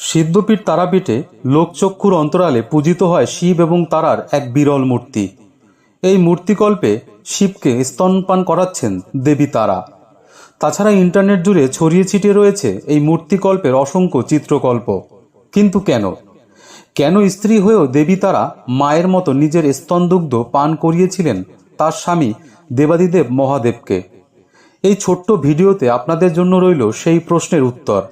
সিদ্ধপীঠ তারাপীঠে লোকচক্ষুর অন্তরালে পূজিত হয় শিব এবং তারার এক বিরল মূর্তি। এই মূর্তিকল্পে শিবকে স্তনপান করাচ্ছেন দেবী তারা। তাছাড়া ইন্টারনেট জুড়ে ছড়িয়ে ছিটিয়ে রয়েছে এই মূর্তিকল্পের অসংখ্য চিত্রকল্প। কিন্তু কেন? কেন স্ত্রী হয়েও দেবী তারা মায়ের মতো নিজের স্তনদুগ্ধ পান করিয়েছিলেন তার স্বামী দেবাদিদেব মহাদেবকে? এই ছোট্ট ভিডিওতে আপনাদের জন্য রইল সেই প্রশ্নের উত্তর।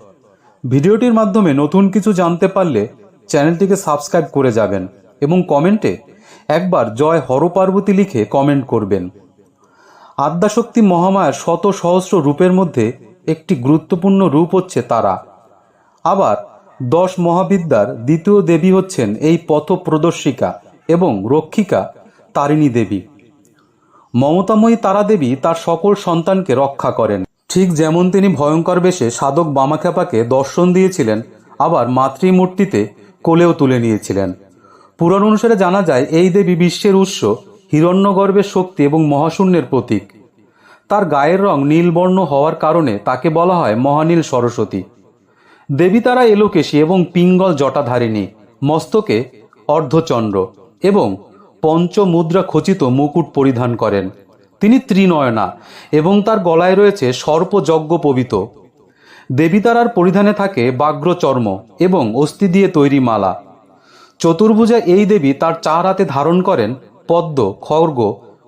ভিডিওটির মাধ্যমে নতুন কিছু জানতে পারলে চ্যানেলটিকে সাবস্ক্রাইব করে যাবেন এবং কমেন্টে একবার জয় হরপার্বতী লিখে কমেন্ট করবেন। আদ্যাশক্তি মহামায়ার শত সহস্র রূপের মধ্যে একটি গুরুত্বপূর্ণ রূপ হচ্ছে তারা। আবার দশ মহাবিদ্যার দ্বিতীয় দেবী হচ্ছেন এই পথ প্রদর্শিকা এবং রক্ষিকা তারিণী দেবী। মমতাময়ী তারা দেবী তার সকল সন্তানকে রক্ষা করেন। ঠিক যেমন তিনি ভয়ঙ্কর বেশে সাধক বামাখ্যাপাকে দর্শন দিয়েছিলেন, আবার মাতৃমূর্তিতে কোলেও তুলে নিয়েছিলেন। পুরাণ অনুসারে জানা যায়, এই দেবী বিশ্বের উৎস, হিরণ্যগর্ভের শক্তি এবং মহাশূন্যের প্রতীক। তার গায়ের রং নীলবর্ণ হওয়ার কারণে তাকে বলা হয় মহানীল সরস্বতী। দেবী তারা এলোকেশী এবং পিঙ্গল জটাধারিণী, মস্তকে অর্ধচন্দ্র এবং পঞ্চমুদ্রা খচিত মুকুট পরিধান করেন। তিনি ত্রিনয়না এবং তার গলায় রয়েছে সর্পযজ্ঞ পবিত দেবী তারার পরিধানে থাকে বাগ্রচর্ম এবং অস্থি দিয়ে তৈরি মালা। চতুর্ভুজা এই দেবী তার চার হাতে ধারণ করেন পদ্ম খর্গ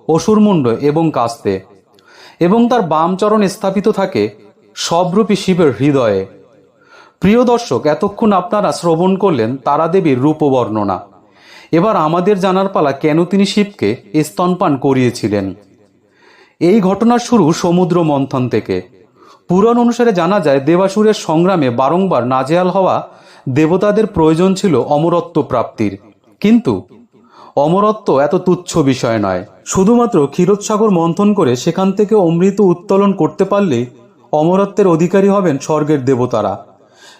অসুরমুণ্ড এবং কাস্তে এবং তার বাম চরণ স্থাপিত থাকে সবরূপী শিবের হৃদয়ে। প্রিয় দর্শক, এতক্ষণ আপনারা শ্রবণ করলেন তারা দেবীর রূপ বর্ণনা এবার আমাদের জানার পালা কেন তিনি শিবকে স্তনপান করিয়েছিলেন। এই ঘটনার শুরু সমুদ্র মন্থন থেকে। পুরাণ অনুসারে জানা যায়, দেবাসুরের সংগ্রামে বারংবার নাজেয়াল হওয়া দেবতাদের প্রয়োজন ছিল অমরত্ব প্রাপ্তির। কিন্তু অমরত্ব এত তুচ্ছ বিষয় নয়। শুধুমাত্র ক্ষীরোৎসাগর মন্থন করে সেখান থেকে অমৃত উত্তোলন করতে পারলেই অমরত্বের অধিকারী হবেন স্বর্গের দেবতারা।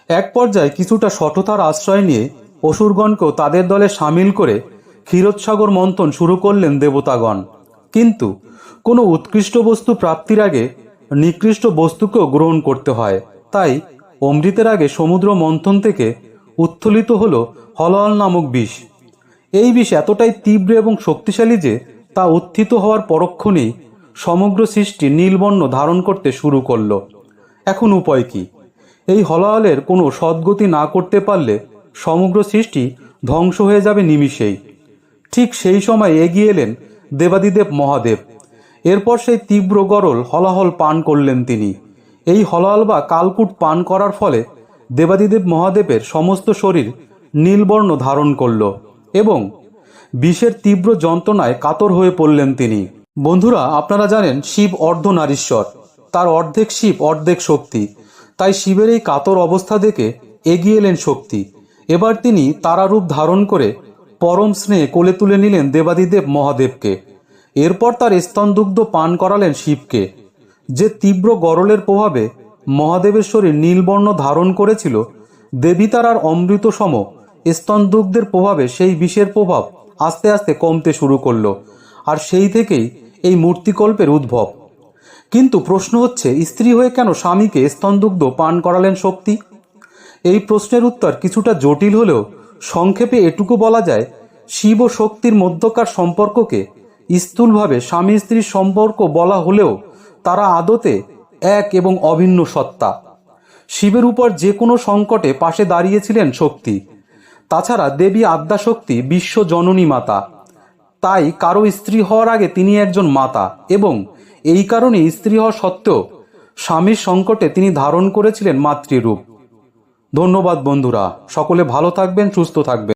এক পর্যায়ে কিছুটা সঠতার আশ্রয় নিয়ে অসুরগণকেও তাদের দলে সামিল করে ক্ষীরোৎসাগর মন্থন শুরু করলেন দেবতাগণ। কিন্তু কোনো উৎকৃষ্ট বস্তু প্রাপ্তির আগে নিকৃষ্ট বস্তুকেও গ্রহণ করতে হয়। তাই অমৃতের আগে সমুদ্র মন্থন থেকে উত্থলিত হল হলহল নামক বিষ। এই বিষ এতটাই তীব্র এবং শক্তিশালী যে তা উত্থিত হওয়ার পরক্ষণেই সমগ্র সৃষ্টি নীলবর্ণ ধারণ করতে শুরু করল। এখন উপায় কি? এই হলাহলের কোনো সদ্গতি না করতে পারলে সমগ্র সৃষ্টি ধ্বংস হয়ে যাবে নিমিষেই। ঠিক সেই সময় এগিয়ে এলেন দেবাদিদেব মহাদেব। এরপর সেই তীব্র গরল হলাহল পান করলেন তিনি। এই হলাহল বা কালকুট পান করার ফলে দেবাদিদেব মহাদেবের সমস্ত শরীর নীলবর্ণ ধারণ করল এবং বিষের তীব্র যন্ত্রণায় কাতর হয়ে পড়লেন তিনি। বন্ধুরা, আপনারা জানেন শিব অর্ধনারীশ্বর। তার অর্ধেক শিব, অর্ধেক শক্তি। তাই শিবের এই কাতর অবস্থা দেখে এগিয়ে এলেন শক্তি। এবার তিনি তারারূপ ধারণ করে পরম স্নেহে কোলে তুলে নিলেন দেবাদিদেব মহাদেবকে। এরপর তার স্তনদুগ্ধ পান করালেন শিবকে, যে তীব্র গরলের প্রভাবে মহাদেবের শরীর নীলবর্ণ ধারণ করেছিল। দেবী তারার অমৃত সম স্তনদুগ্ধের প্রভাবে সেই বিষের প্রভাব আস্তে আস্তে কমতে শুরু করল, আর সেই থেকেই এই মূর্তিকল্পের উদ্ভব। কিন্তু প্রশ্ন হচ্ছে, স্ত্রী হয়ে কেন স্বামীকে স্তনদুগ্ধ পান করালেন শক্তি? এই প্রশ্নের উত্তর কিছুটা জটিল হলেও সংক্ষেপে এটুকু বলা যায়, শিব ও শক্তির মধ্যকার সম্পর্ককে স্থূলভাবে স্বামী স্ত্রীর সম্পর্ক বলা হলেও তারা আদতে এক এবং অভিন্ন সত্তা। শিবের উপর যে কোনো সংকটে পাশে দাঁড়িয়েছিলেন শক্তি। তাছাড়া দেবী আদ্যাশক্তি বিশ্ব জননী মাতা। তাই কারও স্ত্রী হওয়ার আগে তিনি একজন মাতা এবং এই কারণে স্ত্রী হওয়া সত্ত্বেও স্বামীর সংকটে তিনি ধারণ করেছিলেন মাতৃরূপ। ধন্যবাদ বন্ধুরা, সকলে ভালো থাকবেন, সুস্থ থাকবেন।